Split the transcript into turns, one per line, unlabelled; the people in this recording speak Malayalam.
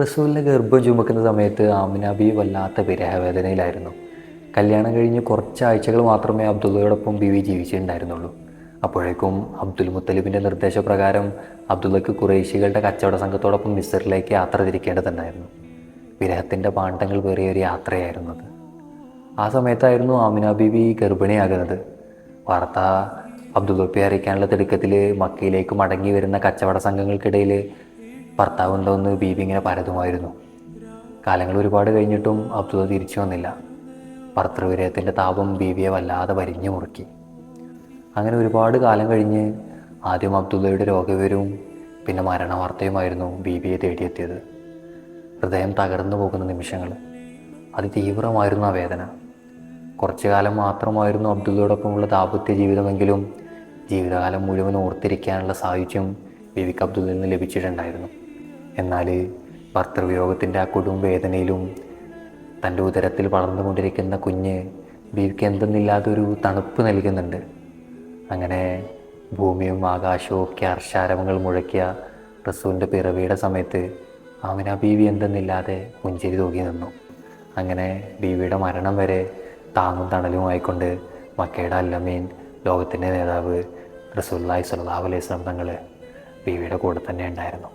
റസൂലിന്റെ ഗർഭം ചുമക്കുന്ന സമയത്ത് ആമിനാബി വല്ലാത്ത വിരഹവേദനയിലായിരുന്നു. കല്യാണം കഴിഞ്ഞ് കുറച്ച് ആഴ്ചകൾ മാത്രമേ അബ്ദുള്ളയോടൊപ്പം ബിവി ജീവിച്ചിട്ടുണ്ടായിരുന്നുള്ളൂ. അപ്പോഴേക്കും അബ്ദുൽ മുത്തലിബിന്റെ നിർദ്ദേശപ്രകാരം അബ്ദുള്ളയ്ക്ക് കുറേശികളുടെ കച്ചവട സംഘത്തോടൊപ്പം മിസറിലേക്ക് യാത്ര തിരിക്കേണ്ടതുണ്ടായിരുന്നു. വിരഹത്തിന്റെ പാണ്ഡങ്ങൾ വേറിയ ഒരു യാത്രയായിരുന്നു അത്. ആ സമയത്തായിരുന്നു ആമിന ബീബി ഗർഭിണിയാകുന്നത്. വാർത്ത അബ്ദുൽബപ്പി അറിയിക്കാനുള്ള തിടുക്കത്തിൽ മക്കയിലേക്ക് മടങ്ങി വരുന്ന കച്ചവട സംഘങ്ങൾക്കിടയിൽ ഭർത്താവ് ഒന്ന് ബീബി ഇങ്ങനെ പരതുമായിരുന്നു. കാലങ്ങൾ ഒരുപാട് കഴിഞ്ഞിട്ടും അബ്ദുള്ള തിരിച്ചു വന്നില്ല. ഭർത്തൃവിരയത്തിന്റെ താപം ബീവിയെ വല്ലാതെ വരിഞ്ഞു മുറുക്കി. അങ്ങനെ ഒരുപാട് കാലം കഴിഞ്ഞ് ആദ്യം അബ്ദുള്ളയുടെ രോഗവിവരവും പിന്നെ മരണവാർത്തയുമായിരുന്നു ബീബിയെ തേടിയെത്തിയത്. ഹൃദയം തകർന്നു പോകുന്ന നിമിഷങ്ങൾ. അതിതീവ്രമായിരുന്നു ആ വേദന. കുറച്ചു കാലം മാത്രമായിരുന്നു അബ്ദുള്ളയോടൊപ്പമുള്ള ദാമ്പത്യ ജീവിതമെങ്കിലും ജീവിതകാലം മുഴുവൻ ഓർത്തിരിക്കാനുള്ള സാഹചര്യം ബീവിക്ക് അബ്ദുള്ളിൽ നിന്ന് ലഭിച്ചിട്ടുണ്ടായിരുന്നു. എന്നാൽ ഭർത്തൃവിയോഗത്തിന്റെ ആ കൊടും വേദനയിലും തന്റെ ഉദരത്തിൽ വളർന്നുകൊണ്ടിരിക്കുന്ന കുഞ്ഞ് ബീവിക്ക് എന്തെന്നില്ലാതൊരു തണുപ്പ് നൽകുന്നുണ്ട്. അങ്ങനെ ഭൂമിയും ആകാശവും ഒക്കെ അർഷാരവങ്ങൾ മുഴക്കിയ റസൂലിന്റെ പിറവിയുടെ സമയത്ത് ആമിന ബീവി എന്തെന്നില്ലാതെ പുഞ്ചിരി തൂകി നിന്നു. അങ്ങനെ ബീവിയുടെ മരണം വരെ താങ്ങും തണലുമായിക്കൊണ്ട് മക്കയുടെ അല്ലമീൻ ലോകത്തിന്റെ നേതാവ് റസൂല്ലായി സുല്ലാ അലൈഹി സ്വലം തങ്ങൾ ബീവിയുടെ കൂടെ തന്നെ ഉണ്ടായിരുന്നു.